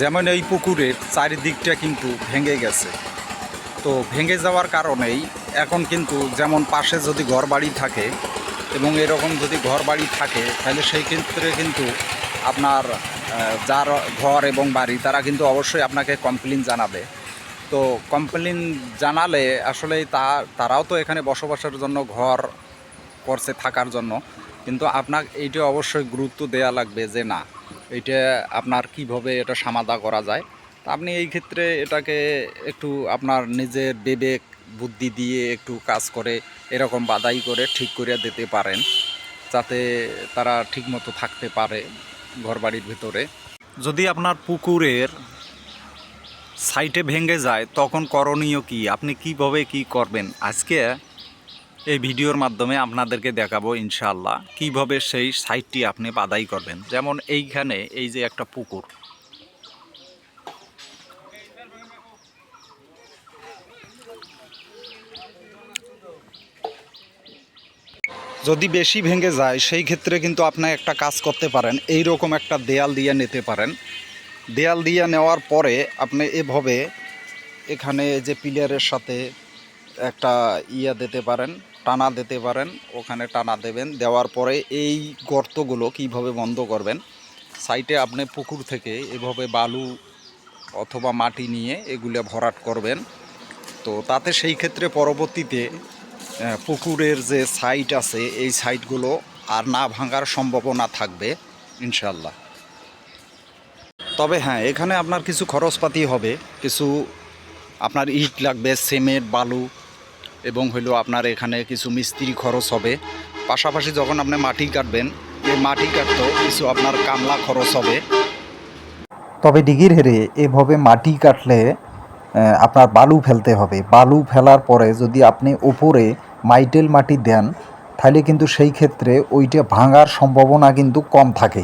যেমন এই পুকুরের চারিদিকটা কিন্তু ভেঙে গেছে। তো ভেঙে যাওয়ার কারণেই এখন কিন্তু যেমন পাশে যদি ঘর বাড়ি থাকে এবং এরকম যদি ঘর বাড়ি থাকে, তাহলে সেই ক্ষেত্রে কিন্তু আপনার যার ঘর এবং বাড়ি, তারা কিন্তু অবশ্যই আপনাকে কমপ্লেন জানাবে। তো কমপ্লেন জানালে আসলে তা, তারাও তো এখানে বসবাসের জন্য ঘর করছে থাকার জন্য, কিন্তু আপনার এইটা অবশ্যই গুরুত্ব দেওয়া লাগবে যে না এইটা আপনার কীভাবে এটা সমাধা করা যায়? তা আপনি এই ক্ষেত্রে এটাকে একটু আপনার নিজের বিবেক, বুদ্ধি দিয়ে একটু কাজ করে, এরকম বাদাই করে ঠিক করে দিতে পারেন, যাতে তারা ঠিকমতো থাকতে পারে ঘরবাড়ির ভিতরে। যদি আপনার পুকুরের সাইটে ভেঙে যায়, তখন করণীয় কি? আপনি কীভাবে কি করবেন? আজকে এই ভিডিওর মাধ্যমে আপনাদেরকে দেখাবো ইনশাল্লাহ কীভাবে সেই সাইটটি আপনি বাদাই করবেন। যেমন এইখানে এই যে একটা পুকুর। যদি বেশি ভেঙে যায়, সেই ক্ষেত্রে কিন্তু আপনি একটা কাজ করতে পারেন। এই রকম একটা দেয়াল দিয়ে নিতে পারেন। দেয়াল দিয়ে নেওয়ার পরে আপনি এভাবে এখানে যে পিলারের সাথে একটা ইয়া দিতে পারেন, টানা দিতে পারেন, ওখানে টানা দেবেন, দেওয়ার পরে এই গর্তগুলো কীভাবে বন্ধ করবেন, সাইটে আপনি পুকুর থেকে এভাবে বালু অথবা মাটি নিয়ে এগুলো ভরাট করবেন। তো তাতে সেই ক্ষেত্রে পরবর্তীতে পুকুরের যে সাইট আছে, এই সাইটগুলো আর না ভাঙার সম্ভাবনা থাকবে ইনশাল্লাহ তবে হ্যাঁ এখানে আপনার কিছু খরচপাতি হবে, কিছু আপনার ইট লাগবে, সিমেন্ট, বালু এবং হইল আপনার এখানে কিছু মিস্ত্রি খরচ হবে। পাশাপাশি যখন আপনি মাটি কাটবেন এই মাটি কাটতেও কিছু আপনার কামলা খরচ হবে। তবে ডিগির হেরে এভাবে মাটি কাটলে আপনার বালু ফেলতে হবে। বালু ফেলার পরে যদি আপনি উপরে মাইটেল মাটি দেন, তাহলে কিন্তু সেই ক্ষেত্রে ওইটা ভাঙার সম্ভাবনা কিন্তু কম থাকে।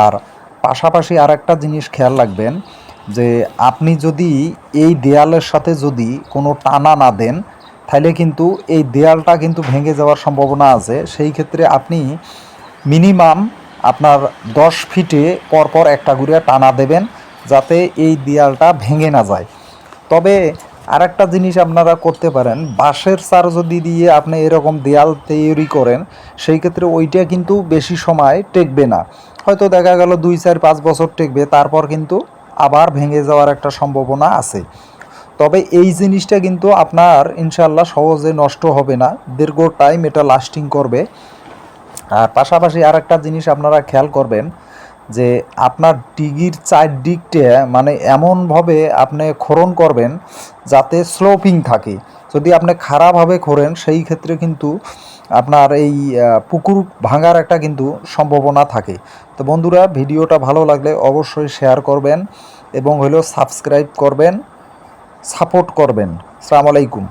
আর পাশাপাশি আর একটা জিনিস খেয়াল রাখবেন, যে আপনি যদি এই দেয়ালের সাথে যদি কোনো টানা না দেন তাহলে কিন্তু এই দেয়ালটা কিন্তু ভেঙে যাওয়ার সম্ভাবনা আছে। সেই ক্ষেত্রে আপনি মিনিমাম আপনার দশ ফিটে পরপর একটা ঘুরে টানা দেবেন যাতে এই দেয়ালটা ভেঙে না যায়। তবে আরেকটা জিনিস আপনারা করতে পারেন, বাঁশের চার যদি দিয়ে আপনি এরকম দেয়াল তৈরি করেন, সেই ক্ষেত্রে ওইটা কিন্তু বেশি সময় টেকবে না। হয়তো দেখা গেল দুই, চার, পাঁচ বছর টেকবে, তারপর কিন্তু আবার ভেঙে যাওয়ার একটা সম্ভাবনা আছে। তবে এই জিনিসটা কিন্তু আপনার ইনশাল্লাহ সহজে নষ্ট হবে না। দীর্ঘ টাইম এটা লাস্টিং করবে। আর পাশাপাশি আর একটা জিনিস আপনারা খেয়াল করবেন যে আপনার ডিগির চারদিকটা মানে এমনভাবে আপনি খোরণ করবেন যাতে স্লোপিং থাকে। যদি আপনি খারাপভাবে খোরেন, সেই ক্ষেত্রে কিন্তু আপনার এই পুকুর ভাঙার একটা কিন্তু সম্ভাবনা থাকে। তো বন্ধুরা, ভিডিওটা ভালো লাগলে অবশ্যই শেয়ার করবেন এবং হলো সাবস্ক্রাইব করবেন। সাপোর্ট করবেন। সালাম আলাইকুম।